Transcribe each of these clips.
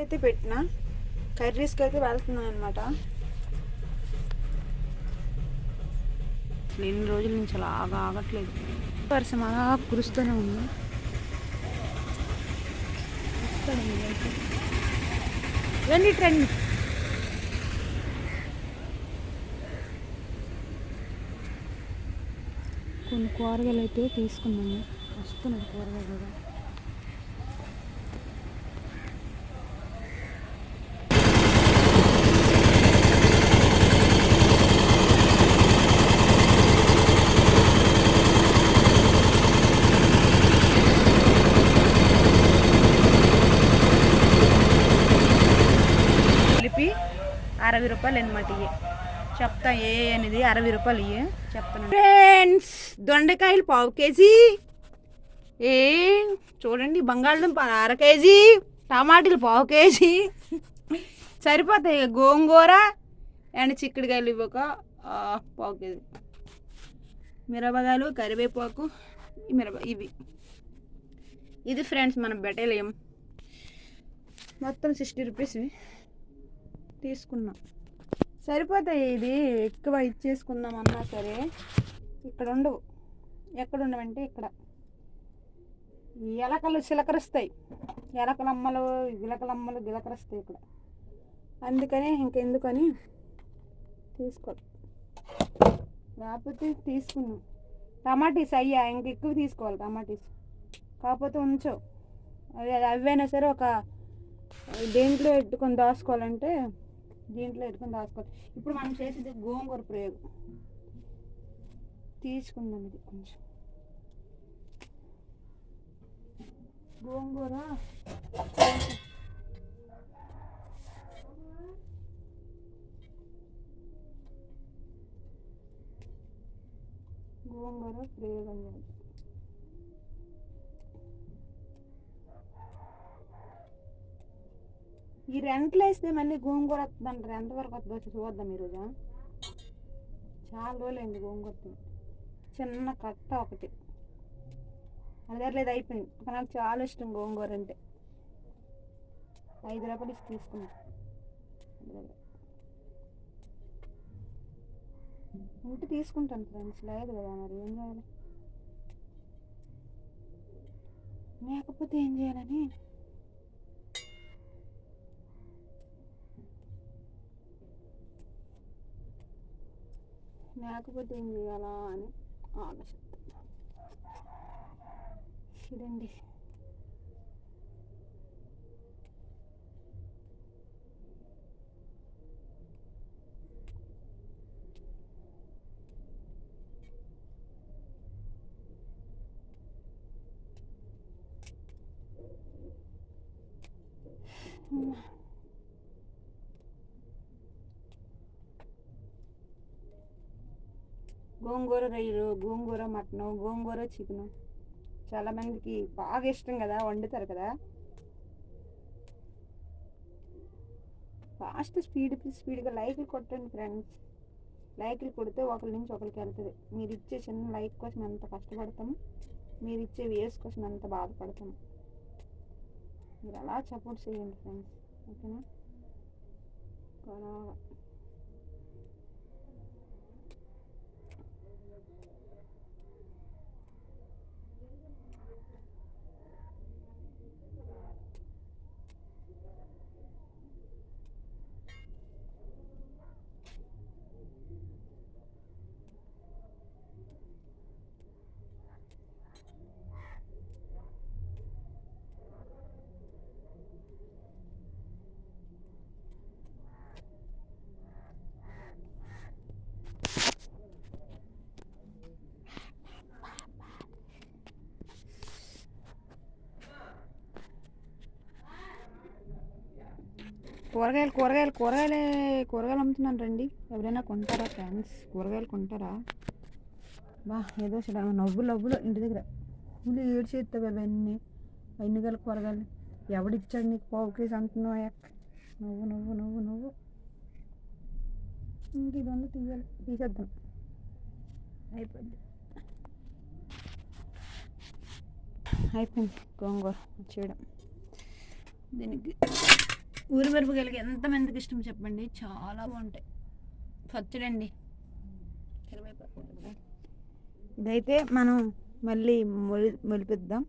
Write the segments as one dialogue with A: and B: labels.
A: అయితే పెట్టిన. కర్రీస్కి అయితే వెళ్తున్నాను అనమాట ఎన్ని రోజుల నుంచి అలాగా ఆగట్లేదు. వర్షం అలా కురుస్తూనే ఉంది. రండి రండి. కొన్ని కూరగాయలు అయితే తీసుకున్నాము వస్తున్నాయి కూరగాయలు కూడా కలిపి అరవై రూపాయలు అనమాట ఇవి చెప్తా ఏ అనేది అరవై రూపాయలు ఇవి చెప్తాను ఫ్రెండ్స్ దొండకాయలు పావు కేజీ. ఏ చూడండి బంగాళదుంప అర కేజీ టమాటాలు పావు కేజీ. సరిపోతాయి గోంగూర అండ్ చిక్కుడుకాయలు ఇవి ఒక పావు కేజీ. మిరపకాయలు కరివేపాకు మిరప ఇవి. ఇది ఫ్రెండ్స్ మనం బెటలేం మొత్తం సిక్స్టీ రూపీస్ తీసుకున్నాం. సరిపోతాయి ఇది. ఎక్కువ ఇచ్చేసుకుందాం అన్నా సరే ఇక్కడ ఉండవు ఎక్కడ ఉండవంటే ఇక్కడ. ఈ ఎలకలు చిలకరిస్తాయి. ఎలకలమ్మలు గిలకలమ్మలు గిలకరిస్తాయి ఇక్కడ. అందుకనే ఇంకెందుకని తీసుకో లేకపోతే తీసుకున్నాం టమాటీస్ అయ్యా ఇంకెక్కువ తీసుకోవాలి టమాటీస్. కాకపోతే ఉంచు అవి అవైనా సరే ఒక దేంట్లో పెట్టుకొని దాచుకోవాలంటే దీంట్లో పెట్టుకొని దాచుకోవాలి ఇప్పుడు మనం చేసేది గోంగూర ప్రయోగం. తీసుకుందాం ఇది కొంచెం. గోంగూర గోంగూర ప్రయోగం చేద్దాం. ఈ రెంట్లు వేస్తే మళ్ళీ గోంగూర వస్తుందంటారు ఎంతవరకు వస్తుందో చూద్దాం ఈరోజు. చాలా రోజులైంది గోంగూర చిన్న కట్ట ఒకటి. అదే లేదు అయిపోయింది. నాకు చాలా ఇష్టం గోంగూర అంటే. ఐదు రూపాయలు ఇచ్చి తీసుకున్నా. ఉంటే తీసుకుంటాను ఫ్రెండ్స్ లేదు కదా మరి ఏం చేయాలి? లేకపోతే ఏం చేయాలని? లేకపోతే ఏం చేయాలా అని ఆలోచిస్తున్నాను చూడండి గోంగూర రొయ్యలు గోంగూర మటను గోంగూర చికెను. చాలా మందికి బాగా ఇష్టం కదా వండుతారు కదా. ఫాస్ట్ స్పీడ్ స్పీడ్గా లైక్లు కొట్టండి ఫ్రెండ్స్. లైక్లు కొడితే ఒకరి నుంచి ఒకరికి వెళ్తుంది. మీరు ఇచ్చే చిన్న లైక్ కోసం ఎంత కష్టపడతాము మీరు ఇచ్చే వ్యూస్ కోసం ఎంత బాధపడతాము మీరు అలా సపోర్ట్ చేయండి ఫ్రెండ్స్. ఓకేనా? కూరగాయలు కూరగాయలు కూరగాయలే కూరగాయలు అమ్ముతున్నాను రండి. ఎవరైనా కొంటారా ఫ్రెండ్స్? కూరగాయలు కొంటారా? బా ఏదో చూడ నవ్వులు నవ్వులు ఇంటి దగ్గర. నువ్వు ఏడు చేస్తావు అవన్నీ? అన్ని గల కూరగాయలు? ఎవడిచ్చాడు నీకు పావు కేజీ అంటున్నావు అయ్యాక నువ్వు నువ్వు నువ్వు నువ్వు. ఇంక ఇదొందు తీయాలి. తీసేద్దాం. అయిపోద్ది అయిపోయింది. గోంగూర చేయడం. దీనికి ఊరి మిరపకాయలకి ఎంతమందికి ఇష్టం చెప్పండి? చాలా బాగుంటాయి. పచ్చడండి ఇదైతే మనం మళ్ళీ మొలి మొలిపిద్దాం.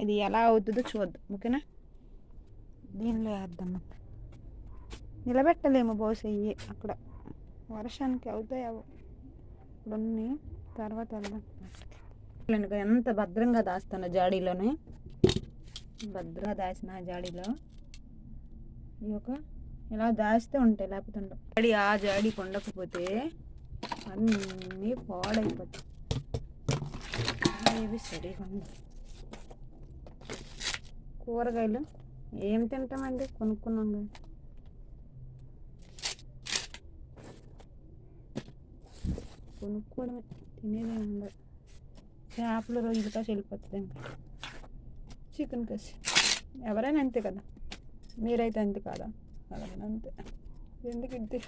A: ఇది ఎలా అవుతుందో చూద్దాం ఓకేనా? దీనిలో వేద్దాం. మనం. నిలబెట్టలేము బహుశా ఇవి అక్కడ. వర్షానికి అవుతాయో ఇప్పుడున్ని తర్వాత వెళ్దాం. ఎంత భద్రంగా దాస్తాను జాడీలోనే. భద్రంగా దాచిన ఆ జాడీలో. ఈ యొక్క ఇలా దాస్తే ఉంటాయి లేకపోతే ఉండవు. జాడి ఆ జాడి కొండకపోతే అన్నీ పాడైపోతాయి. ఇవి సరిగా కూరగాయలు ఏం తింటామండి? కొనుక్కున్నాం కదా. కొనుక్కోవడమే తినేదే ఉండదు. చేపలు రొయ్యలు వెళ్ళిపోతుంది ఇంకా. చికెన్ కసి. ఎవరైనా అంతే కదా. మీరైతే అంతే కాదా? అలాగే అంతే. ఎందుకు ఇది?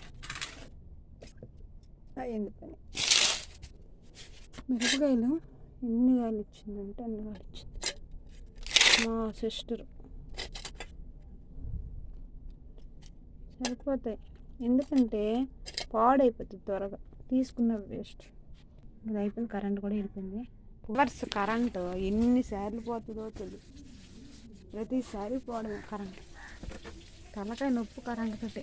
A: అయ్యింది పని. మిరపకాయలు ఎన్ని కాయలు ఇచ్చిందంటే అన్ని కాయలు ఇచ్చింది. మా సిస్టర్. సరిపోతాయి. ఎందుకంటే పాడైపోతుంది త్వరగా. తీసుకున్న వేస్ట్. ఇది అయిపోయింది కరెంట్ కూడా వెళ్ళిపోయింది. అవర్స్ కరెంటు ఎన్నిసార్లు పోతుందో తెలియదు ప్రతిసారి పోవడమే కరెంట్. తలకాయ నొప్పు కరెంట్ తోటే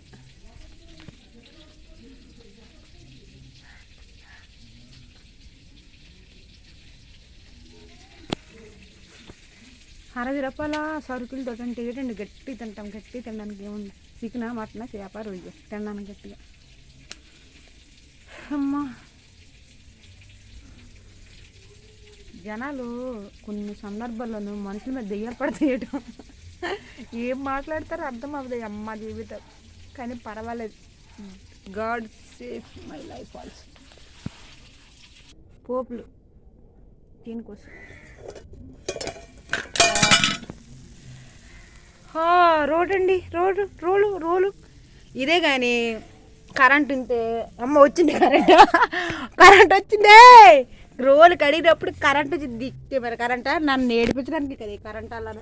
A: అరవై రూపాయల సరుకులు దొరకంటే ఏంటండి? గట్టి తింటాం గట్టి తినడానికి ఏముంది? చికెన్ మటన్ చేప రొయ్య? తినడానికి గట్టిగా. అమ్మా. జనాలు కొన్ని సందర్భాల్లోనూ మనుషుల మీద దెయ్యాలు పడతాయటం ఏం మాట్లాడతారో అర్థం అవ్వదు అమ్మ జీవితం. కానీ పర్వాలేదు. God safe my life also. పోపులు దీనికోసం. రోడ్ అండి రోడ్ రోలు రోలు. ఇదే కానీ కరెంట్ ఉంటే అమ్మ వచ్చింది కరెంట్. కరెంట్ వచ్చిందే! రోలు కడిగినప్పుడు కరెంట్ వచ్చింది. దిక్తే మరి కరెంటా? నన్ను ఏడిపించడానికి కదా కరెంట్ అలా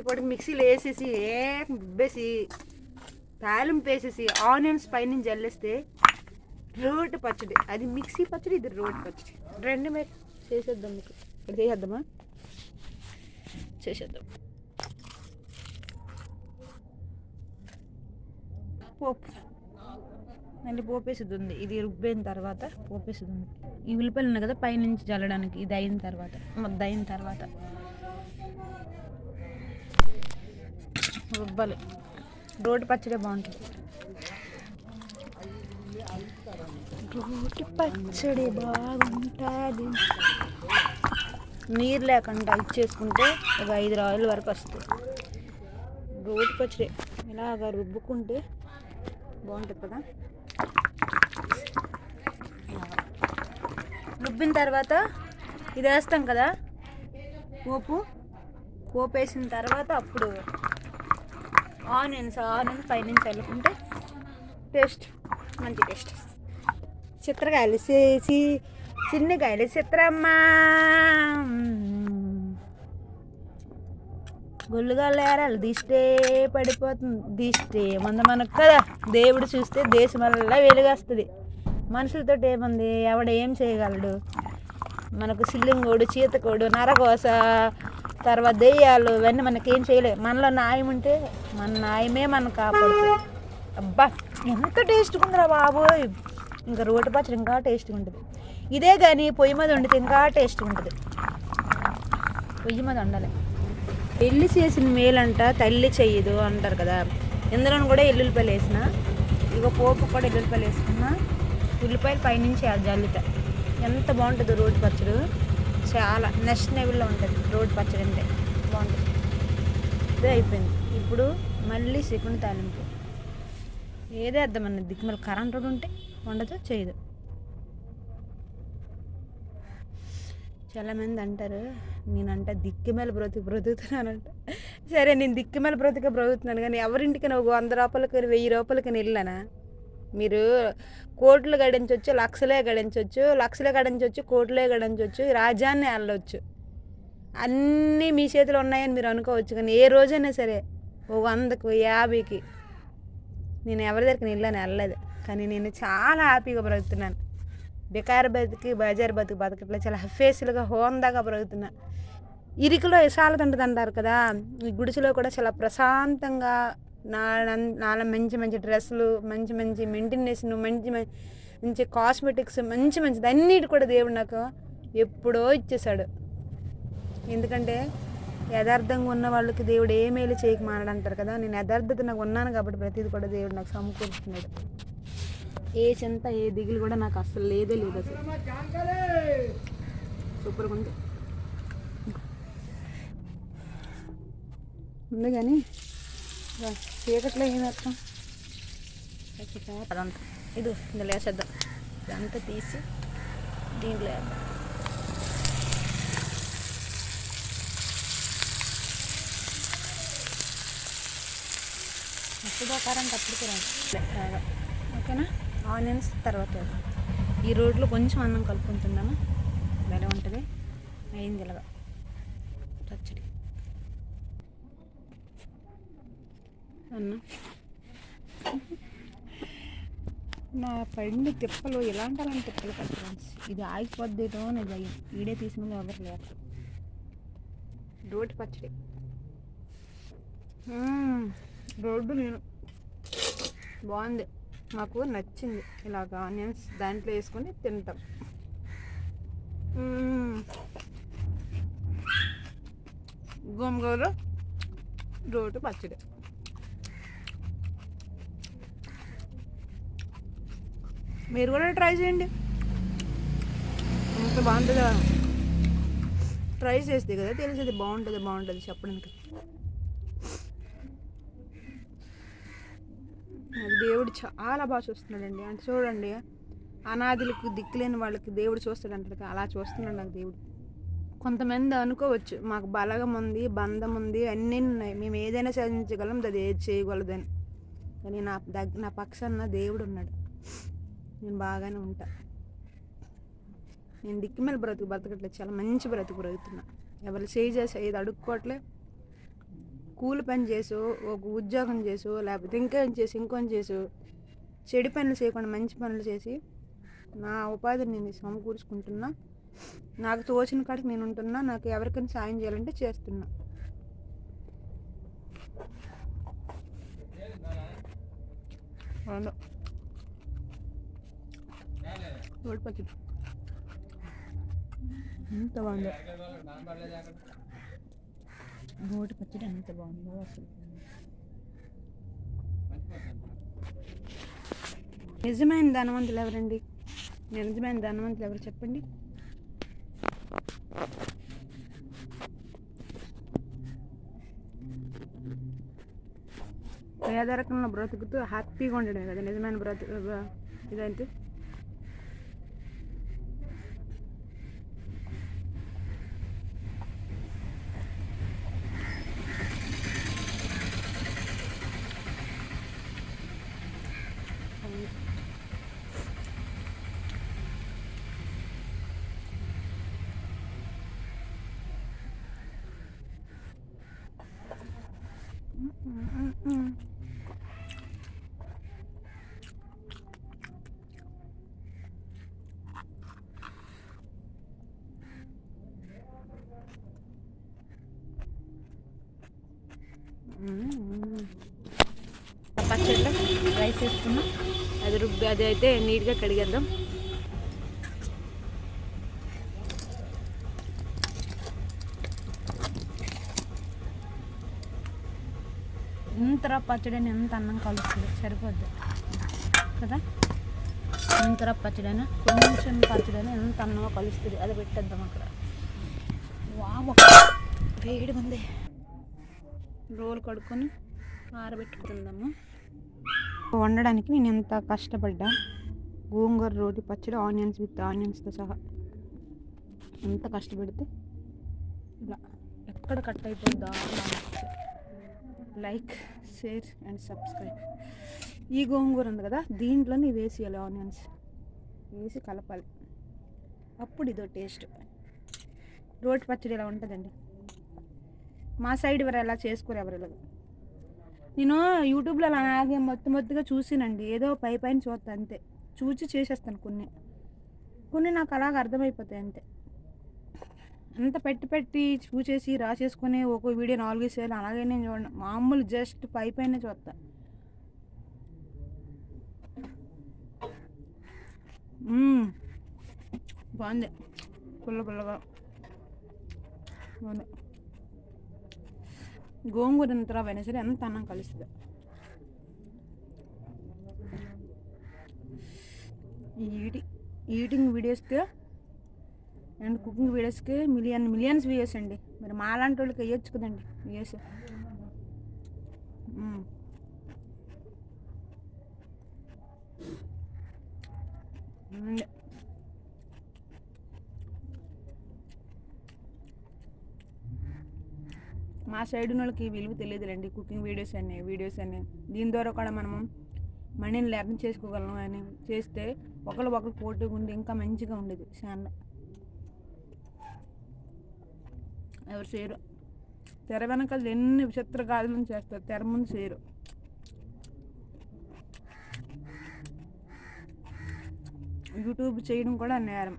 A: ఇప్పుడు మిక్సీలో వేసేసి ఏ రుబ్బేసి తాలింపు వేసేసి ఆనియన్స్ పైనుంచి జల్లేస్తే రోటి పచ్చడి. అది మిక్సీ పచ్చడి ఇది రోటి పచ్చడి. రెండు మీరు చేసేద్దాం మీకు. ఇక్కడ చేసేద్దామా? చేసేద్దాం. పోపు. మళ్ళీ పోపేసేది ఉంది ఇది రుబ్బైన తర్వాత పోపేసేది ఉంది ఈ ఉల్లిపాయలు ఉన్నాయి కదా పైనుంచి జల్లడానికి ఇది అయిన తర్వాత. ముద్ద అయిన తర్వాత. రుబ్బాలి. రోటి పచ్చడి బాగుంటుంది. రోటి పచ్చడి బాగుంటుంది. నీరు లేకుండా ఇచ్చేసుకుంటే ఒక ఐదు రాయల వరకు వస్తుంది రోటి పచ్చడి ఇలాగ రుబ్బుకుంటే బాగుంటుంది కదా? రుబ్బిన తర్వాత ఇది వేస్తాం కదా? పోపు. పోపు వేసిన తర్వాత అప్పుడు ఆనియన్స్ ఆనియన్స్ పైనుంచి వెళ్ళకుంటే టేస్ట్ మంచి టేస్ట్. చిత్రకాయలు చేసి చిన్నకాయలు చిత్రమ్మ. గుళ్ళుగాలేరాలు దిష్టే పడిపోతుంది దిష్టే మంద మనకు కదా. దేవుడు చూస్తే దేశం వల్ల వెలుగొస్తుంది. మనుషులతో ఏముంది? ఎవడ ఏం చేయగలడు? మనకు సిల్లింగోడు చీతకోడు నరకోస తర్వాత దెయ్యాలు ఇవన్నీ మనకేం చేయలేవు మనలో న్యాయం ఉంటే మన న్యాయమే మనం కాపాడుతుంది. అబ్బా ఎంత టేస్ట్గా ఉందిరా బాబోయ్. ఇంకా రోటి పచ్చడి ఇంకా టేస్ట్గా ఉంటుంది. ఇదే కానీ పొయ్యి మీద వండితే ఇంకా టేస్ట్గా ఉంటుంది. పొయ్యి మీద వండాలి. పెళ్ళి చేసిన మేలంట తల్లి చెయ్యదు అంటారు కదా. ఇందులో కూడా ఎల్లుల్లిపాయలు వేసిన ఇక పోపు కూడా ఎల్లుల్లిపాయలు వేసుకున్నా ఉల్లిపాయలు పైనుంచి ఆ ఎంత బాగుంటుందో రోడ్డు పచ్చడి. చాలా నెక్స్ట్ లెవెల్లో ఉంటుంది. రోడ్డు పచ్చడి అంటే బాగుంటుంది. ఇదే అయిపోయింది. ఇప్పుడు మళ్ళీ చికెన్ తాలింపు. ఏదే అర్థమన్న దిక్కుమల కరెంట్ ఉంటే వండదు చేయదు. చాలామంది అంటారు నేనంట దిక్కు మేల బ్రతుకు బ్రతుకుతున్నానంట. సరే నేను దిక్కు మేల బ్రతుక బ్రతుకుతున్నాను కానీ ఎవరింటికి నువ్వు వంద రూపాయలకి వెయ్యి రూపాయలకి వెళ్ళానా? మీరు కోట్లు గడించవచ్చు లక్షలే గడించవచ్చు లక్షలే గడించవచ్చు కోట్లే గడించవచ్చు రాజ్యాన్ని వెళ్ళవచ్చు అన్నీ మీ చేతిలో ఉన్నాయని మీరు అనుకోవచ్చు కానీ ఏ రోజైనా సరే ఓ వందకు యాభైకి నేను ఎవరి దగ్గరికి వెళ్ళాను వెళ్ళలేదు కానీ నేను చాలా హ్యాపీగా బ్రతుకుతున్నాను. బికార్ బతికి బజార్ బతుకు బతకట్లేదు చాలా హఫేసులుగా హోందాగా బ్రతుకుతున్నా. ఇరికిలో విశాలత ఉంటుంది అంటారు కదా ఈ గుడిసెలో కూడా చాలా ప్రశాంతంగా నా నాలో మంచి మంచి డ్రెస్సులు మంచి మంచి మెయింటెనెన్స్ మంచి మంచి మంచి కాస్మెటిక్స్ మంచి మంచిది అన్నిటి కూడా దేవుడు నాకు ఎప్పుడో ఇచ్చేసాడు. ఎందుకంటే యథార్థంగా ఉన్న వాళ్ళకి దేవుడు ఏ మేలు చేయక మానడంటారు కదా నేను యథార్థత నాకు ఉన్నాను కాబట్టి ప్రతిదీ కూడా దేవుడు నాకు సమకూరుస్తున్నాడు. ఏ చింత ఏ దిగులు కూడా నాకు అస్సలు లేదే లేదు అసలు. సూపర్గా ఉంది. ఉంది కానీ చీకట్లో ఏం అర్థం అదంతా. ఇది ఇందులో వేసేద్దాం. ఇదంతా తీసి దీంట్లో వేద్దాం. మస్తుగా కారం రాదు ఓకేనా? ఆనియన్స్ తర్వాత వేద్దాం. ఈ రోడ్లో కొంచెం అన్నం కలుపుకుంటున్నాము భలే ఉంటుంది. అయింది ఇలాగా పచ్చడి అన్నం. నా పడిన తిప్పలు ఎలాంటి అలాంటి తిప్పలు కాదు ఫ్రెండ్స్ ఇది ఆగిపోద్దేటో నేను భయం. ఈడే తీసిన ఎవరు లేరు. రోటి పచ్చడి. రోడ్డు నేను. బాగుంది. మాకు నచ్చింది. ఇలాగ ఆనియన్స్ దాంట్లో వేసుకొని తింటాం. గోంగూర రోటి పచ్చడి. మీరు కూడా ట్రై చేయండి. ఎంత బాగుంటుందా? ట్రై చేస్తే కదా తెలిసేది బాగుంటుంది బాగుంటుంది చెప్పడానికి. దేవుడు చాలా బాగా చూస్తున్నాడండి. అంటే చూడండి అనాథులకు దిక్కులేని వాళ్ళకి దేవుడు చూస్తాడంట అలా చూస్తున్నాడు నాకు దేవుడు. కొంతమంది అనుకోవచ్చు మాకు బలగం ఉంది బంధం ఉంది అన్నీ ఉన్నాయి. మేము ఏదైనా సాధించగలం అది ఏది చేయగలదని. కానీ నా దగ్గ నా పక్షాన దేవుడు ఉన్నాడు. నేను బాగానే ఉంటా. నేను దిక్కుమేల బ్రతుకు బ్రతకట్లేదు చాలా మంచి బ్రతుకు బ్రతుకుతున్నా. ఎవరు చేయి చేసే ఏది అడుక్కోవట్లే కూలి పని చేసు ఒక ఉద్యోగం చేసు లేకపోతే ఇంకేం చేసి ఇంకొని చేసు చెడు పనులు చేయకుండా మంచి పనులు చేసి నా ఉపాధిని నేను సమకూర్చుకుంటున్నా. నాకు తోచిన కాడికి నేను ఉంటున్నా. నాకు ఎవరికైనా సాయం చేయాలంటే చేస్తున్నా. అవును. రోడ్ పచ్చడి ఎంత బాగుందో. రోటి పచ్చడి ఎంత బాగుందో అసలు. నిజమైన ధనవంతులు ఎవరండి? నిజమైన ధనవంతులు ఎవరు చెప్పండి. పేదరికంలో బ్రతుకుతూ హ్యాపీగా ఉండడమే కదా నిజమైన బ్రతుకు ఇదంటే. పచ్చడిలో రైస్ వేసుకున్నాం. అది రుబ్బి అది అయితే నీట్గా కడిగేద్దాం. ఇంత పచ్చడిని ఎంత అన్నం కలుస్తుంది? సరిపోద్ది. కదా? ఇంతర పచ్చడైనా కొంచెం పచ్చడైనా ఎంత అన్నమో కలుస్తుంది? అది పెట్టేద్దాం అక్కడ. వామ వేడి ఉంది రోలు కడుక్కొని ఆరబెట్టుకుందాము. వండడానికి నేను ఎంత కష్టపడ్డా? గోంగూర రోటి పచ్చడి ఆనియన్స్ విత్ ఆనియన్స్తో సహా. ఎంత కష్టపడితే ఇలా ఎక్కడ కట్ అయిపోద్దా లైక్ షేర్ అండ్ సబ్స్క్రైబ్. ఈ గోంగూర ఉంది కదా దీంట్లోనే వేసేయాలి ఆనియన్స్. వేసి కలపాలి. అప్పుడు ఇదో టేస్ట్. రోటి పచ్చడి ఇలా ఉంటుందండి? మా సైడ్ ఎవరు ఎలా చేసుకోరు ఎవరు ఇలా నేను యూట్యూబ్లో అలాగే మొత్తం మొత్తంగా చూసినండి. ఏదో పై పైన చూస్తా అంతే. చూసి చేసేస్తాను కొన్ని. కొన్ని నాకు అలాగ అర్థమైపోతాయి అంతే. అంత పెట్టి పెట్టి చూసేసి రాసేసుకొని ఒక వీడియో నాలుగు సేలు అలాగే నేను చూడండి మామూలు జస్ట్ పై పైన చూస్తా బాగుంది. పుల్ల పుల్లగా. బాగుంది గోంగూర ఎంత రవ్వైనా సరే ఎంత అన్నం కలుస్తుంది. ఈ ఈటి ఈటింగ్ వీడియోస్కి అండ్ కుకింగ్ వీడియోస్కి మిలియన్ మిలియన్స్ వ్యూస్ అండి. మరి మాలాంటి వాళ్ళకి వేయచ్చు కదండి వ్యూస్. అండి మా సైడ్ వాళ్ళకి విలువ తెలియదులేండి. కుకింగ్ వీడియోస్ అన్ని వీడియోస్ అన్ని. దీని ద్వారా కూడా మనము మనీని లెర్న్ చేసుకోగలం అని చేస్తే ఒకరు ఒకరు పోటీ ఉండి ఇంకా మంచిగా ఉండేది. ఛానల్ ఎవరు చేయరు. తెర వెనకాల ఎన్ని విచిత్ర గాథలను చేస్తారు తెర ముందు చేయరు. యూట్యూబ్ చేయడం కూడా నేరం.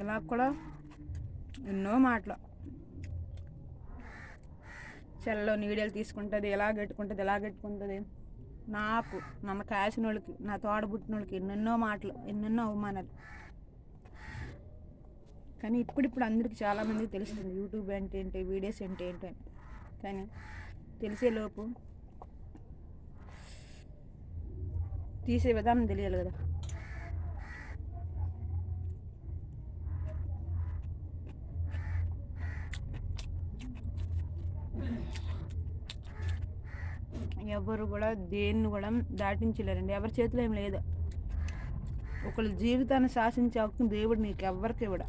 A: ఇలా కూడా ఎన్నో మాటలు. చెల్లలో నీడలు తీసుకుంటుంది ఎలా గట్టుకుంటుంది ఎలా గట్టుకుంటుంది? నాకు నన్ను కాసిన వాళ్ళకి నా తోడ పుట్టిన వాళ్ళకి ఎన్నెన్నో మాటలు ఎన్నెన్నో అవమానాలు. కానీ ఇప్పుడిప్పుడు అందరికీ చాలామందికి తెలుస్తుంది యూట్యూబ్ అంటే ఏంటి వీడియోస్ అంటే ఏంటి అని. కానీ తెలిసేలోపు తీసే విధానం తెలియాలి కదా. ఎవరు కూడా దేన్ని కూడా దాటించలేరండి. ఎవరి చేతిలో ఏం లేదు. ఒకళ్ళ జీవితాన్ని శాసించే హక్కు దేవుడు నీకు ఎవరికి ఇవ్వడా.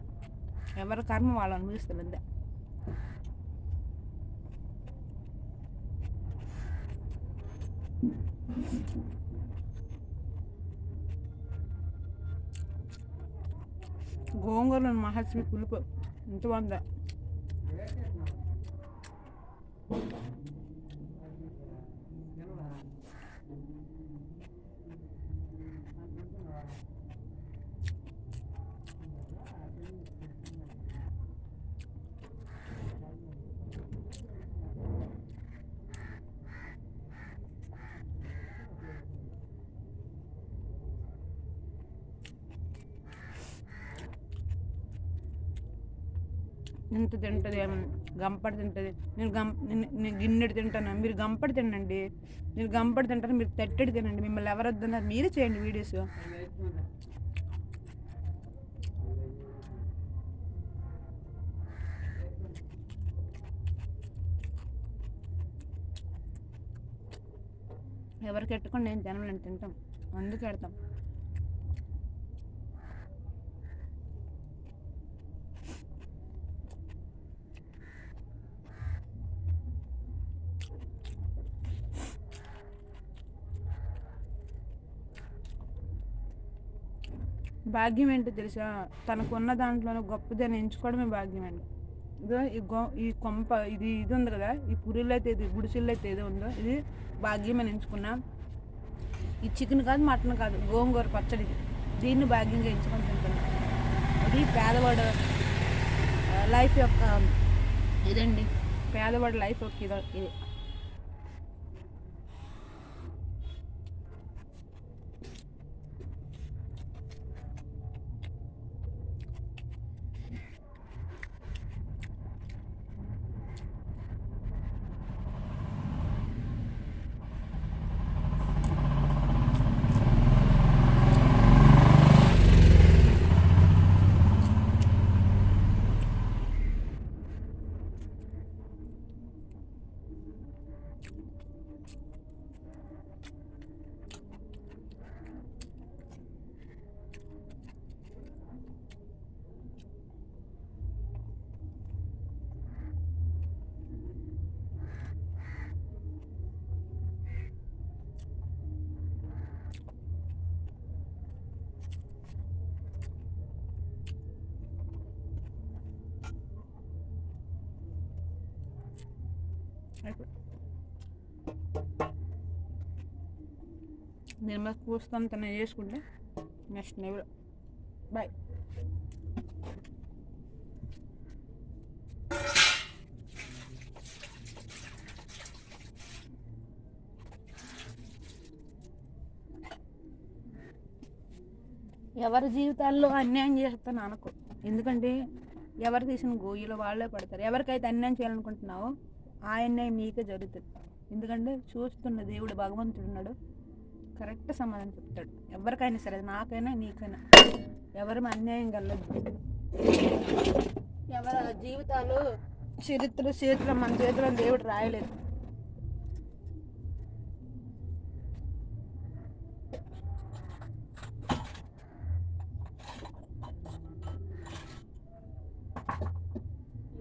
A: ఎవరి కర్మ వాళ్ళు అనుభవిస్తారు అంతే గోంగూరలో మహాలక్ష్మి పులుపు ఎంత బాగుందా. ఎంత తింటుంది? గంపడి తింటుంది. నేను గం నేను- గిన్నెడు తింటాను. మీరు గంపడి తినండి. మీరు గంపడి తింటారు. మీరు తెట్టడి తినండి. మిమ్మల్ని ఎవరు వద్దన్నారు మీరే చేయండి వీడియోస్. ఎవరికి ఎట్టుకొని నేను తినలేను తింటాం. అందుకు పెడతాం భాగ్యం ఏంటో తెలుసా? తనకున్న దాంట్లోనే గొప్పదని ఎంచుకోవడమే భాగ్యం అండి. ఇదో ఈ గో ఈ కొంప ఇది ఇది ఉంది కదా? ఈ పురిలో అయితే ఇది గుడిసెల్లో అయితే ఏదో ఉందో? ఇది భాగ్యం అని ఎంచుకున్నా. ఈ చికెన్ కాదు మటన్ కాదు గోంగూర పచ్చడి దీన్ని భాగ్యంగా ఎంచుకొని తింటున్నాం. అది పేదవాడు లైఫ్ యొక్క ఇదండి. పేదవాడి లైఫ్ యొక్క ఇది నేను అయిపోయి దీని మీద నేను చేసుకుంటే నెక్స్ట్ లెవెల్ బాయ్ ఎవరి జీవితాల్లో అన్యాయం చేస్తాను అనుకో ఎందుకంటే ఎవరు తీసిన గోయిలో వాళ్ళే పడతారు. ఎవరికైతే అన్యాయం చేయాలనుకుంటున్నావో ఆ మీకే జరుగుతుంది. ఎందుకంటే చూస్తున్న దేవుడు భగవంతుడు ఉన్నాడు. కరెక్ట్ సమాధానం చెప్తాడు. ఎవరికైనా సరే నాకైనా నీకైనా. ఎవరు అన్యాయం కలదు ఎవరి జీవితాలు చరిత్ర చేతిలో మన చేతిలో దేవుడు రాయలేదు.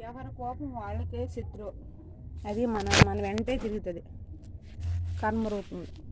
A: ఎవరి కోపం వాళ్ళకే శత్రువు. అది మన మన వెంటే తిరుగుతుంది. కర్మ రూపంలో.